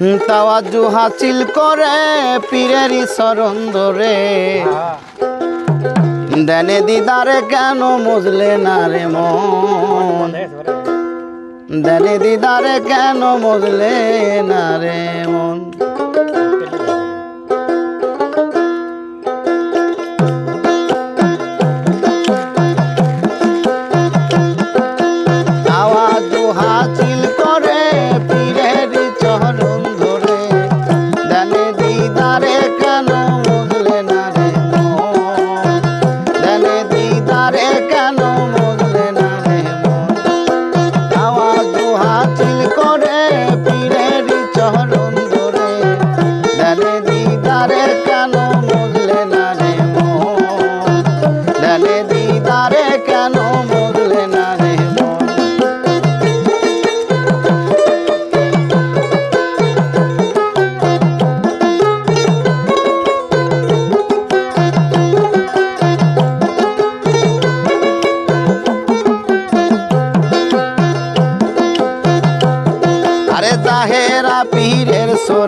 তাওয়াজু হাসিল করে পীরেরই শরণ ধরে। দেনে দিদারে কেন মজলে না রে মন? দেনে দিদারে কেন মজলে না রে মন? করে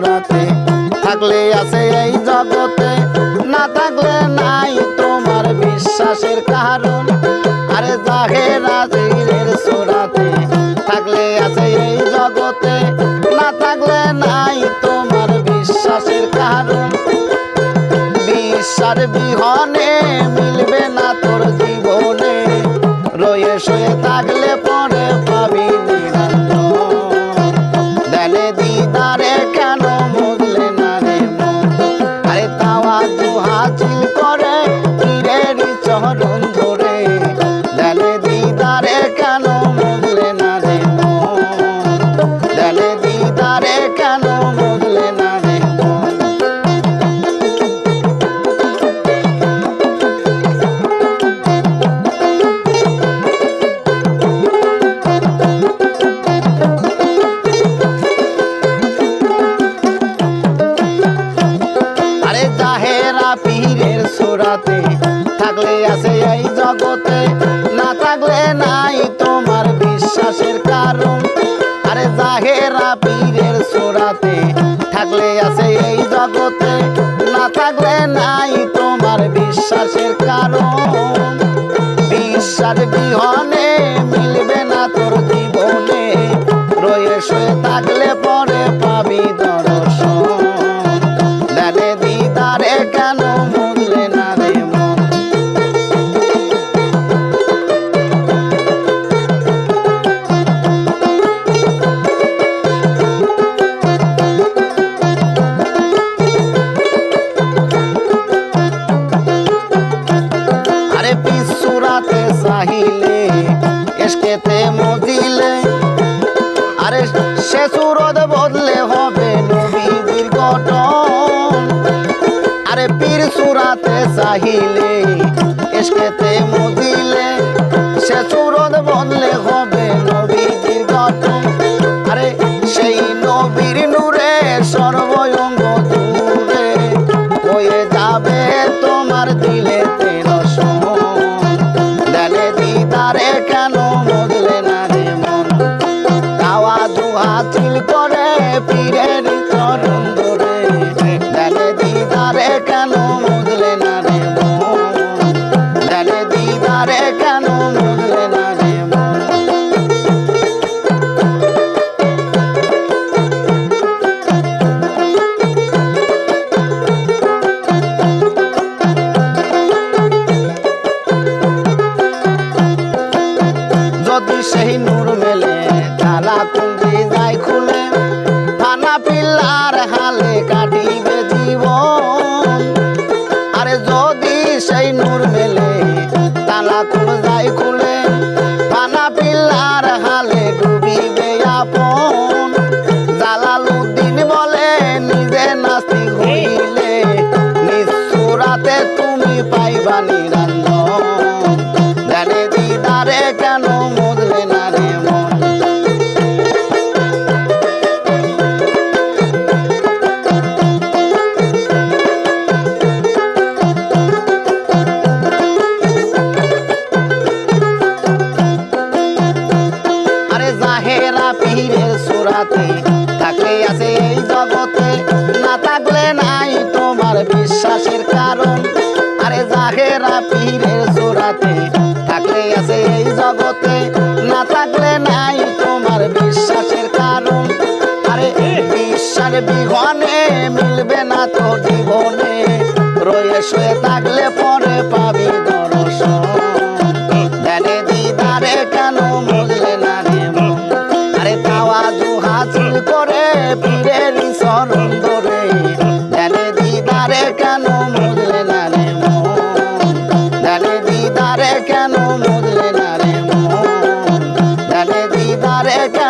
সোরাতে থাকলে আছে এই জগতে, না থাকলে নাই তোমার বিশ্বাসের কারণ। আরে জাহেরা পীরের সোরাতে, থাকলে আছে এই জগতে, না থাকলে নাই তোমার বিশ্বাসের কারণ। বিশ্বাস বিহনে মিলবে না তোর জীবনে, রয়ে শুয়ে থাকলে সুরাতে থাকলে আছে এই জগতে না নাই তোমার বিশ্বাসের কারণ। আরে জাহেরা পীরের সুরাতে থাকলে আছে এই জগতে, না থাকলে নাই তোমার বিশ্বাসের কারণ। বিশ্বাস বিহনে মিলবে না তোর জীবনে, রয়ে শুয়ে থাকলে পরে সাহিলে এসকেতে মজিলে। আরে সে সুরত বদলে হবে নবীজির গঠন। আরে পীর সুরাতে সাহিলে এসকেতে কুল যায় খুলে থানা পিল্লার হালে ডুবিবে আপন। জালালুদ্দিন বলে, নিজে নাস্তি হইলে নিঃসুরাতে তুমি পাইবা নিরঞ্জন সেরা পীরের সুরাতে। থাকে আছে এই জগতে না থাকলে নাই তোমার বিশ্বাসের কারণ। আরে জাহেরা পীরের সুরাতে থাকে আছে এই জগতে না থাকলে নাই তোমার বিশ্বাসের কারণ। আরে বিশ্বাস বিহনে মিলবে না তোর জীবনে। রয়ে শুয়ে থাকলে পরে চুল করে পীরের শরণ ধরে। জানে দিদারে কেন মজলে না রে মন? জানে দিদারে কেন মজলে না রে মন? জানে দিদারে কেন